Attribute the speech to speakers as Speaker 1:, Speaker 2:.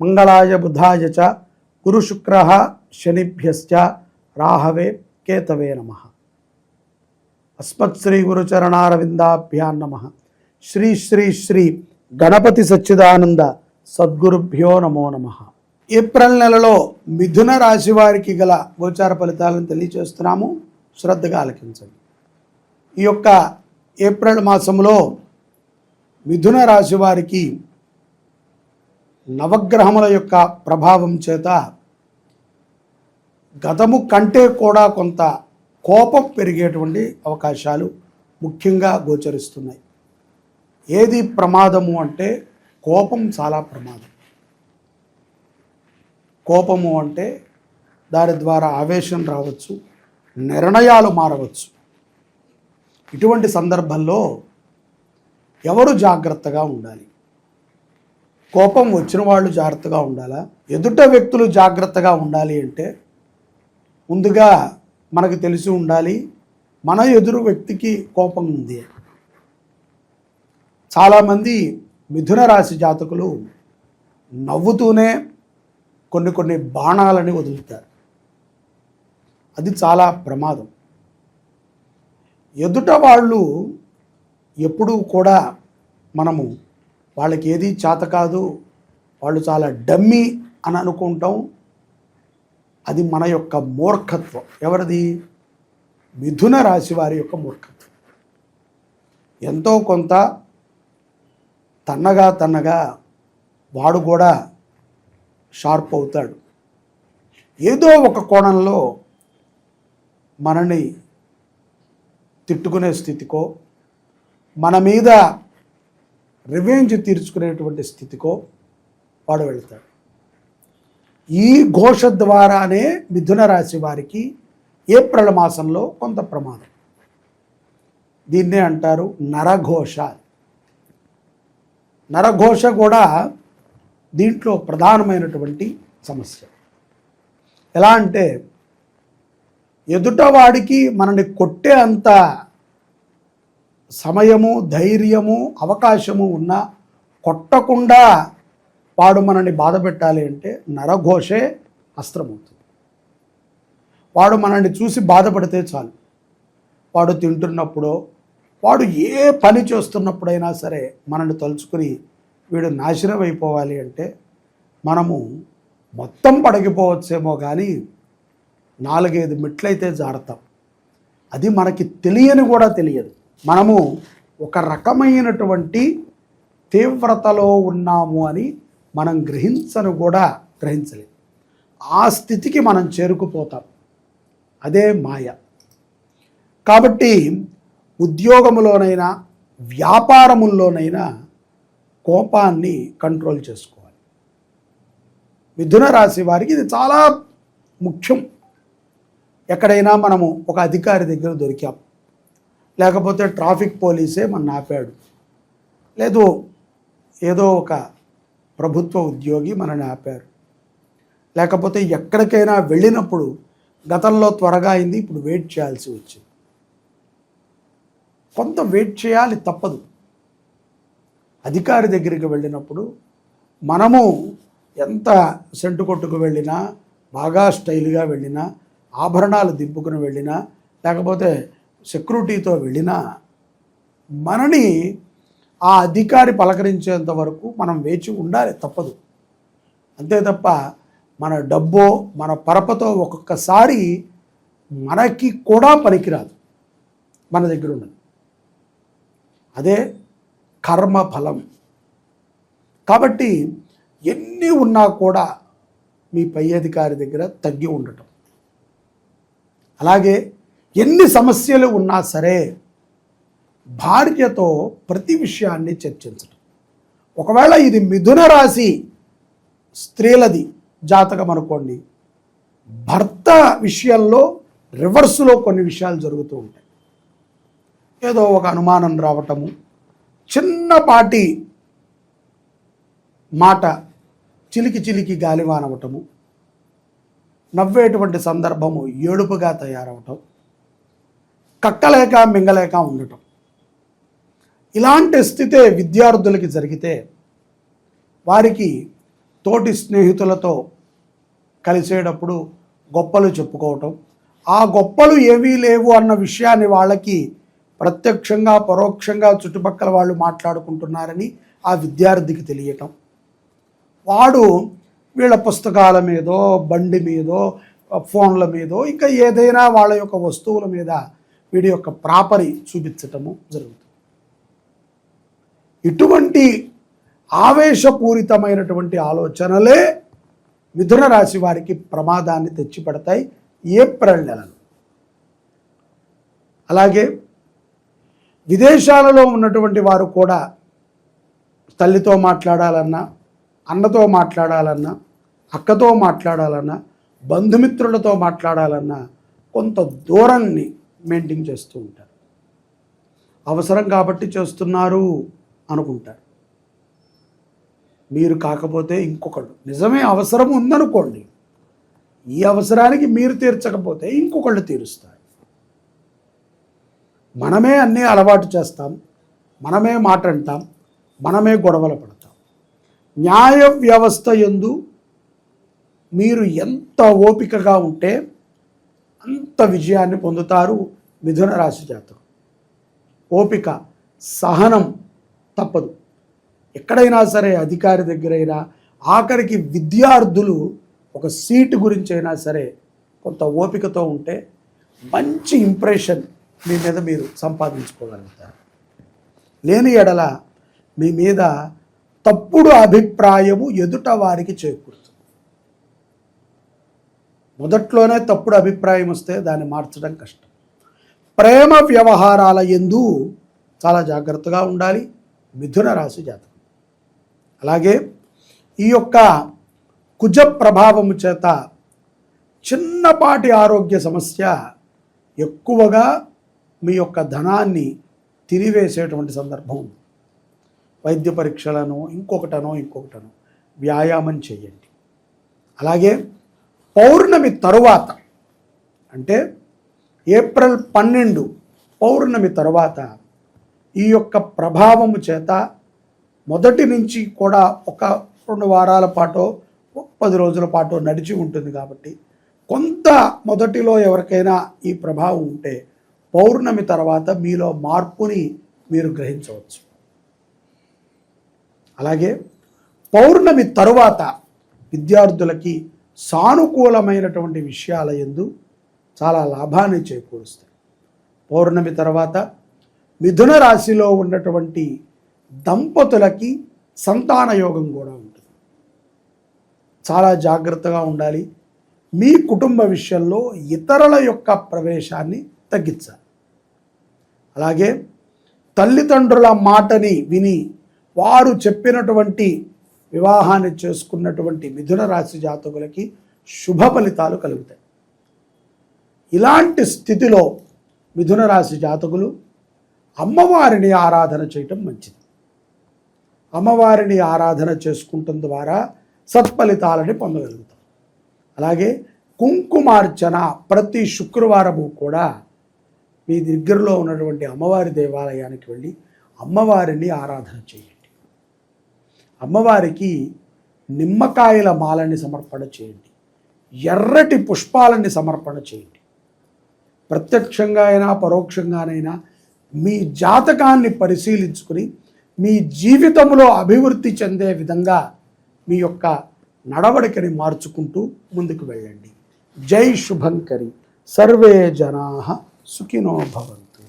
Speaker 1: మంగళాయ బుధాయ చ గురుశుక్ర శనిభ్యశ్చ రాహవే కేతవే నమ. అస్మత్ శ్రీ గురుచరణారవిందాభ్యాం నమ. శ్రీ శ్రీ శ్రీ గణపతి సచ్చిదానంద సద్గురుభ్యో నమో నమ. ఏప్రిల్ నెలలో మిథున రాశి వారికి గల గోచార ఫలితాలను తెలియచేస్తున్నాము. శ్రద్ధగా ఆలకించండి. ఈ యొక్క ఏప్రిల్ మాసంలో మిథున రాశి వారికి నవగ్రహముల యొక్క ప్రభావం చేత గతము కంటే కూడా కొంత కోపం పెరిగేటువంటి అవకాశాలు ముఖ్యంగా గోచరిస్తున్నాయి. ఏది ప్రమాదము అంటే కోపం చాలా ప్రమాదం. కోపము అంటే దాని ద్వారా ఆవేశం రావచ్చు నిర్ణయాలు మారవచ్చు. ఇటువంటి సందర్భంలో ఎవరు జాగ్రత్తగా ఉండాలి? కోపం వచ్చిన వాళ్ళు జాగ్రత్తగా ఉండాలా? ఎదుట వ్యక్తులు జాగ్రత్తగా ఉండాలి అంటే ముందుగా మనకు తెలిసి ఉండాలి మన ఎదురు వ్యక్తికి కోపం ఉంది. చాలామంది మిథున రాశి జాతకులు నవ్వుతూనే కొన్ని కొన్ని బాణాలని వదులుతారు. అది చాలా ప్రమాదం. ఎదుట వాళ్ళు ఎప్పుడూ కూడా మనము వాళ్ళకి ఏది చేత కాదు వాళ్ళు చాలా డమ్మీ అని అనుకుంటాం. అది మన యొక్క మూర్ఖత్వం. ఎవరిది? మిథున రాశి వారి యొక్క మూర్ఖత్వం. ఎంతో కొంత తన్నగా తన్నగా వాడు కూడా షార్ప్ అవుతాడు. ఏదో ఒక కోణంలో మనని తిట్టుకునే స్థితికో మన మీద రివెంజ్ తీర్చుకునేటువంటి స్థితికో వాడు వెళ్తాడు. ఈ ఘోష ద్వారానే మిథున రాశి వారికి ఏప్రిల్ మాసంలో కొంత ప్రమాదం. దీన్నే అంటారు నరఘోష. నరఘోష కూడా దీంట్లో ప్రధానమైనటువంటి సమస్య. ఎలా అంటే ఎదుటవాడికి మనని కొట్టే అంత సమయము ధైర్యము అవకాశము ఉన్నా కొట్టకుండా వాడు మనల్ని బాధ పెట్టాలి అంటే నరఘోషే అస్త్రమవుతుంది. వాడు మనల్ని చూసి బాధపడితే చాలు. వాడు తింటున్నప్పుడో వాడు ఏ పని చేస్తున్నప్పుడైనా సరే మనల్ని తలుచుకుని వీడు నాశనం అయిపోవాలి అంటే మనము మొత్తం పడగిపోవచ్చేమో కానీ నాలుగైదు మెట్లయితే జారుతాం. అది మనకి తెలియని కూడా తెలియదు. మనము ఒక రకమైనటువంటి తీవ్రతలో ఉన్నాము అని మనం గ్రహించను కూడా గ్రహించలేం. ఆ స్థితికి మనం చేరుకుపోతాం. అదే మాయ. కాబట్టి ఉద్యోగములోనైనా వ్యాపారముల్లోనైనా కోపాన్ని కంట్రోల్ చేసుకోవాలి. మిథున రాశి వారికి ఇది చాలా ముఖ్యం. ఎక్కడైనా మనము ఒక అధికారి దగ్గర దొరికాం. లేకపోతే ట్రాఫిక్ పోలీసే మన ఆపాడు. లేదు ఏదో ఒక ప్రభుత్వ ఉద్యోగి మనని ఆపారు. లేకపోతే ఎక్కడికైనా వెళ్ళినప్పుడు గతంలో త్వరగా అయింది ఇప్పుడు వెయిట్ చేయాల్సి వచ్చింది. కొంత వెయిట్ చేయాలి తప్పదు. అధికారి దగ్గరికి వెళ్ళినప్పుడు మనము ఎంత సెంటు కొట్టుకు వెళ్ళినా బాగా స్టైల్గా వెళ్ళినా ఆభరణాలు దింపుకుని వెళ్ళినా లేకపోతే సెక్యూరిటీతో వెళ్ళినా మనని ఆ అధికారి పలకరించేంత వరకు మనం వేచి ఉండాలి తప్పదు. అంతే తప్ప మన డబ్బో మన పరపతో ఒక్కొక్కసారి మనకి కూడా పనికిరాదు. మన దగ్గర ఉన్నది. అదే కర్మ ఫలం. కాబట్టి ఎన్ని ఉన్నా కూడా మీ పై అధికారి దగ్గర తగ్గి ఉండటం. అలాగే ఎన్ని సమస్యలు ఉన్నా సరే భార్యతో ప్రతి విషయాన్ని చర్చించడం ఒకవేళ ఇది మిథున రాశి స్త్రీలది జాతకం అనుకోండి భర్త విషయంలో రివర్స్లో కొన్ని విషయాలు జరుగుతూ ఉంటాయి. ఏదో ఒక అనుమానం రావటము చిన్నపాటి మాట చిలికి చిలికి గాలివానవటము నవ్వేటువంటి సందర్భము ఏడుపుగా తయారవటం కక్కలేక మింగలేక ఉండటం. ఇలాంటి స్థితే విద్యార్థులకి జరిగితే వారికి తోటి స్నేహితులతో కలిసేటప్పుడు గొప్పలు చెప్పుకోవటం. ఆ గొప్పలు ఏవీ లేవు అన్న విషయాన్ని వాళ్ళకి ప్రత్యక్షంగా పరోక్షంగా చుట్టుపక్కల వాళ్ళు మాట్లాడుకుంటున్నారని ఆ విద్యార్థికి తెలియటం. వాడు వీళ్ళ పుస్తకాల మీదో బండి మీదో ఫోన్ల మీదో ఇంకా ఏదైనా వాళ్ళ యొక్క వస్తువుల మీద వీడి యొక్క ప్రాపరి చూపించటము జరుగుతుంది. ఇటువంటి ఆవేశపూరితమైనటువంటి ఆలోచనలే మిథున రాశి వారికి ప్రమాదాన్ని తెచ్చిపెడతాయి ఏప్రిల్ నెలలో. అలాగే విదేశాలలో ఉన్నటువంటి వారు కూడా తల్లితో మాట్లాడాలన్నా అన్నతో మాట్లాడాలన్నా అక్కతో మాట్లాడాలన్నా బంధుమిత్రులతో మాట్లాడాలన్నా కొంత దూరాన్ని మెయింటైన్ చేస్తూ ఉంటారు. అవసరం కాబట్టి చేస్తున్నారు అనుకుంటారు. మీరు కాకపోతే ఇంకొకళ్ళు. నిజమే అవసరం ఉందనుకోండి. ఈ అవసరానికి మీరు తీర్చకపోతే ఇంకొకళ్ళు తీరుస్తారు. మనమే అన్నీ అలవాటు చేస్తాం. మనమే మాట అంటాం మనమే గొడవలు పడతాం. న్యాయ వ్యవస్థ ఎందు మీరు ఎంత ఓపికగా ఉంటే అంత విజయాన్ని పొందుతారు. మిథున రాశి జాతకం. ఓపిక సహనం తప్పదు. ఎక్కడైనా సరే అధికారి దగ్గరైనా ఆఖరికి విద్యార్థులు ఒక సీటు గురించి అయినా సరే కొంత ఓపికతో ఉంటే మంచి ఇంప్రెషన్ మీ మీద మీరు సంపాదించుకోగలుగుతారు. లేని ఎడల మీ మీద తప్పుడు అభిప్రాయము ఎదుట వారికి చేకూరుతుంది. మొదట్లోనే తప్పుడు అభిప్రాయం వస్తే దాన్ని మార్చడం కష్టం. ప్రేమ వ్యవహారాల ఎందు చాలా జాగ్రత్తగా ఉండాలి. మిథున రాశి జాతకం. అలాగే ఈ యొక్క కుజ ప్రభావము చేత చిన్నపాటి ఆరోగ్య సమస్య ఎక్కువగా మీ యొక్క ధనాన్ని తిరివేసేటువంటి సందర్భం ఉంది. వైద్య పరీక్షలను ఇంకొకటనో ఇంకొకటనో వ్యాయామం చేయండి. అలాగే పౌర్ణమి తరువాత అంటే ఏప్రిల్ పన్నెండు పౌర్ణమి తర్వాత ఈ యొక్క ప్రభావము చేత మొదటి నుంచి కూడా ఒక రెండు వారాల పాటు పది రోజుల పాటు నడిచి ఉంటుంది కాబట్టి కొంత మొదటిలో ఎవరికైనా ఈ ప్రభావం ఉంటే పౌర్ణమి తర్వాత మీలో మార్పుని మీరు గ్రహించవచ్చు. అలాగే పౌర్ణమి తరువాత విద్యార్థులకి సానుకూలమైనటువంటి విషయాల ఎందు చాలా లాభాన్ని చేకూరుస్తాయి. పౌర్ణమి తర్వాత మిథున రాశిలో ఉన్నటువంటి దంపతులకి సంతాన యోగం కూడా ఉంటుంది. చాలా జాగ్రత్తగా ఉండాలి. మీ కుటుంబ విషయంలో ఇతరుల యొక్క ప్రవేశాన్ని తగ్గించాలి. అలాగే తల్లిదండ్రుల మాటని విని వారు చెప్పినటువంటి వివాహాన్ని చేసుకున్నటువంటి మిథున రాశి జాతకులకి శుభ ఫలితాలు కలుగుతాయి. ఇలాంటి స్థితిలో మిథున రాశి జాతకులు అమ్మవారిని ఆరాధన చేయటం మంచిది. అమ్మవారిని ఆరాధన చేసుకుంటం ద్వారా సత్ఫలితాలని పొందగలుగుతాం. అలాగే కుంకుమార్చన ప్రతి శుక్రవారము కూడా మీ దగ్గరలో ఉన్నటువంటి అమ్మవారి దేవాలయానికి వెళ్ళి అమ్మవారిని ఆరాధన చేయండి. అమ్మవారికి నిమ్మకాయల మాలని సమర్పణ చేయండి. ఎర్రటి పుష్పాలని సమర్పణ చేయండి. ప్రత్యక్షంగా అయినా పరోక్షంగానైనా మీ జాతకాన్ని పరిశీలించుకుని మీ జీవితంలో అభివృద్ధి చెందే విధంగా మీ యొక్క నడవడికని మార్చుకుంటూ ముందుకు వెళ్ళండి. జై శుభంకరి. సర్వే జనా సుఖినో భవంతు.